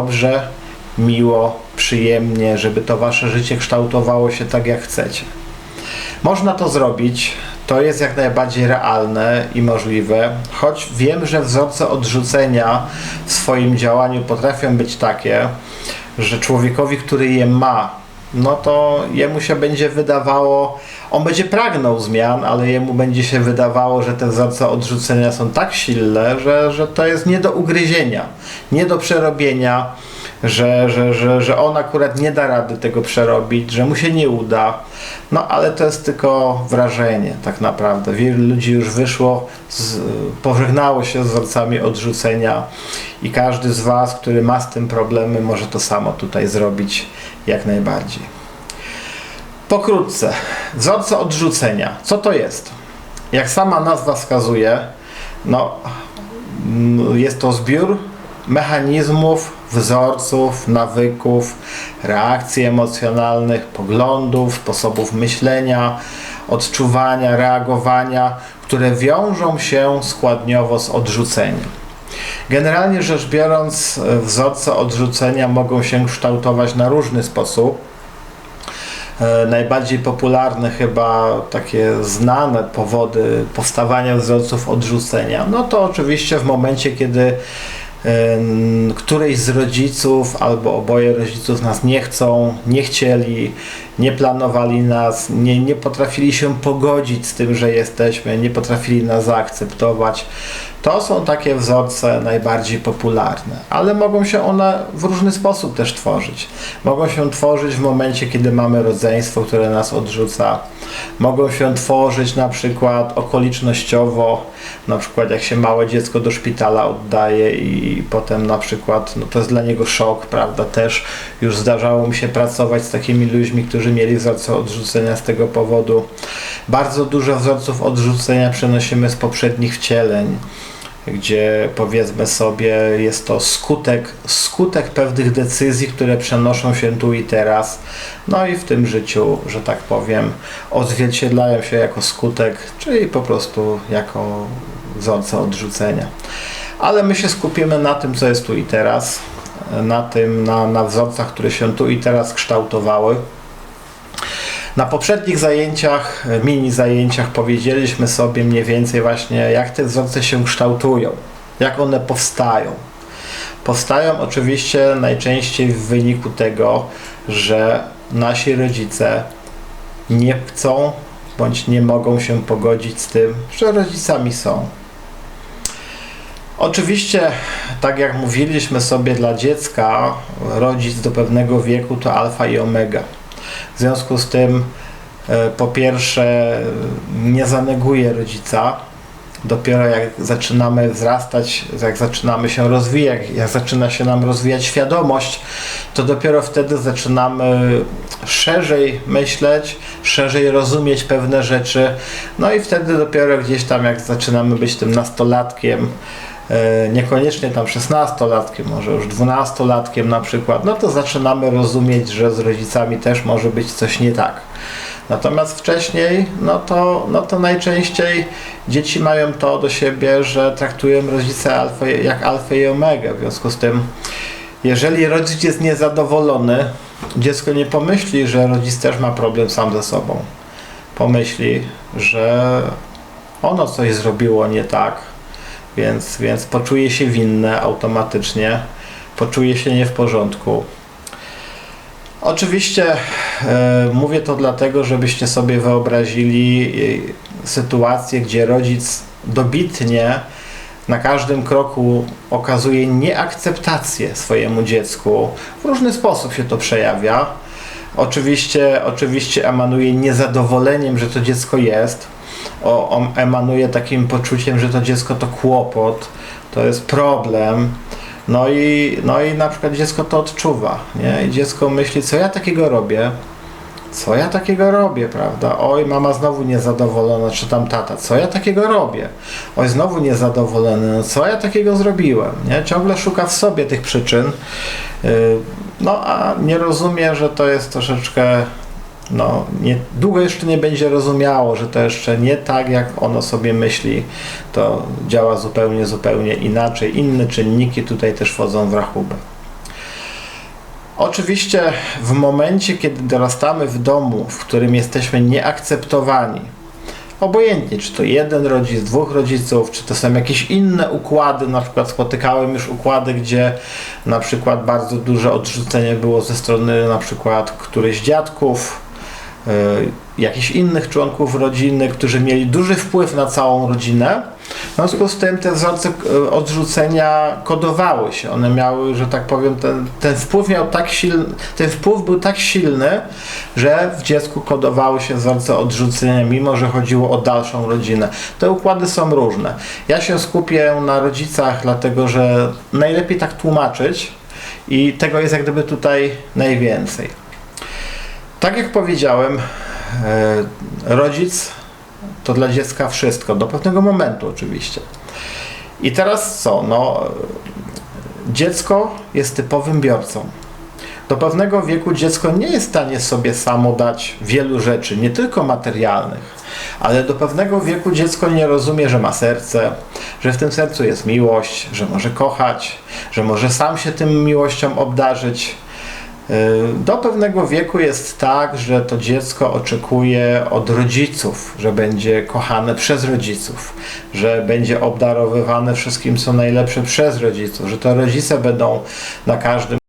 dobrze, miło, przyjemnie, żeby to wasze życie kształtowało się tak, jak chcecie. Można to zrobić, to jest jak najbardziej realne i możliwe, choć wiem, że wzorce odrzucenia w swoim działaniu potrafią być takie, że człowiekowi, który je ma, no to jemu się będzie wydawało, on będzie pragnął zmian, ale jemu będzie się wydawało, że te wzorce odrzucenia są tak silne, że, że to jest nie do ugryzienia, nie do przerobienia, że, że, że, że on akurat nie da rady tego przerobić, że mu się nie uda. No ale to jest tylko wrażenie tak naprawdę. Wielu ludzi już wyszło, z, pożegnało się z wzorcami odrzucenia i każdy z Was, który ma z tym problemy, może to samo tutaj zrobić jak najbardziej. Pokrótce, wzorce odrzucenia. Co to jest? Jak sama nazwa wskazuje, no, jest to zbiór mechanizmów, wzorców, nawyków, reakcji emocjonalnych, poglądów, sposobów myślenia, odczuwania, reagowania, które wiążą się składniowo z odrzuceniem. Generalnie rzecz biorąc, wzorce odrzucenia mogą się kształtować na różny sposób. E, Najbardziej popularne, chyba takie znane powody powstawania wzorców odrzucenia, no to oczywiście w momencie, kiedy em, któryś z rodziców albo oboje rodziców nas nie chcą, nie chcieli, nie planowali nas, nie, nie potrafili się pogodzić z tym, że jesteśmy, nie potrafili nas zaakceptować. To są takie wzorce najbardziej popularne, ale mogą się one w różny sposób też tworzyć. Mogą się tworzyć w momencie, kiedy mamy rodzeństwo, które nas odrzuca. Mogą się tworzyć na przykład okolicznościowo, na przykład jak się małe dziecko do szpitala oddaje i potem na przykład, no to jest dla niego szok, prawda, też już zdarzało mi się pracować z takimi ludźmi, którzy mieli wzorce odrzucenia z tego powodu. Bardzo dużo wzorców odrzucenia przenosimy z poprzednich wcieleń gdzie powiedzmy sobie jest to skutek, skutek pewnych decyzji, które przenoszą się tu i teraz, no i w tym życiu, że tak powiem, odzwierciedlają się jako skutek, czyli po prostu jako wzorce odrzucenia. Ale my się skupimy na tym, co jest tu i teraz, na tym, na, na wzorcach, które się tu i teraz kształtowały. Na poprzednich zajęciach, e, mini zajęciach powiedzieliśmy sobie mniej więcej właśnie jak te wzorce się kształtują, jak one powstają. Powstają oczywiście najczęściej w wyniku tego, że nasi rodzice nie chcą bądź nie mogą się pogodzić z tym, że rodzicami są. Oczywiście, tak jak mówiliśmy sobie dla dziecka, rodzic do pewnego wieku to alfa i omega. W związku z tym, e, po pierwsze, nie zaneguje rodzica. Dopiero jak zaczynamy wzrastać, jak zaczynamy się rozwijać, jak zaczyna się nam rozwijać świadomość, to dopiero wtedy zaczynamy szerzej myśleć, szerzej rozumieć pewne rzeczy. No i wtedy dopiero gdzieś tam, jak zaczynamy być tym nastolatkiem, niekoniecznie tam 16-latkiem, może już 12-latkiem na przykład, no to zaczynamy rozumieć, że z rodzicami też może być coś nie tak. Natomiast wcześniej, no to, no to najczęściej dzieci mają to do siebie, że traktują rodzice alfa, jak alfę i omegę. W związku z tym, jeżeli rodzic jest niezadowolony, dziecko nie pomyśli, że rodzic też ma problem sam ze sobą. Pomyśli, że ono coś zrobiło nie tak, więc, więc poczuje się winne automatycznie, poczuje się nie w porządku. Oczywiście e, mówię to dlatego, żebyście sobie wyobrazili e, sytuację, gdzie rodzic dobitnie na każdym kroku okazuje nieakceptację swojemu dziecku. W różny sposób się to przejawia. Oczywiście, oczywiście emanuje niezadowoleniem, że to dziecko jest. O, on emanuje takim poczuciem, że to dziecko to kłopot, to jest problem. No i, no i na przykład dziecko to odczuwa, nie? I dziecko myśli, co ja takiego robię, co ja takiego robię, prawda? Oj, mama znowu niezadowolona, czy tam tata, co ja takiego robię? Oj, znowu niezadowolony, no co ja takiego zrobiłem, nie? Ciągle szuka w sobie tych przyczyn, yy, no a nie rozumie, że to jest troszeczkę, no, nie, długo jeszcze nie będzie rozumiało, że to jeszcze nie tak, jak ono sobie myśli, to działa zupełnie, zupełnie inaczej. Inne czynniki tutaj też wchodzą w rachubę. Oczywiście w momencie, kiedy dorastamy w domu, w którym jesteśmy nieakceptowani, obojętnie czy to jeden rodzic, dwóch rodziców, czy to są jakieś inne układy, na przykład spotykałem już układy, gdzie na przykład bardzo duże odrzucenie było ze strony na przykład którychś dziadków, jakichś innych członków rodziny, którzy mieli duży wpływ na całą rodzinę. W związku z tym te wzorce y, odrzucenia kodowały się. One miały, że tak powiem, ten, ten wpływ miał tak silny, ten wpływ był tak silny, że w dziecku kodowały się wzorce odrzucenia, mimo że chodziło o dalszą rodzinę. Te układy są różne. Ja się skupię na rodzicach, dlatego że najlepiej tak tłumaczyć i tego jest jak gdyby tutaj najwięcej. Tak jak powiedziałem, e, rodzic to dla dziecka wszystko, do pewnego momentu oczywiście. I teraz co? No, dziecko jest typowym biorcą. Do pewnego wieku dziecko nie jest w stanie sobie samo dać wielu rzeczy, nie tylko materialnych, ale do pewnego wieku dziecko nie rozumie, że ma serce, że w tym sercu jest miłość, że może kochać, że może sam się tym miłością obdarzyć. Yy, Do pewnego wieku jest tak, że to dziecko oczekuje od rodziców, że będzie kochane przez rodziców, że będzie obdarowywane wszystkim co najlepsze przez rodziców, że to rodzice będą na każdym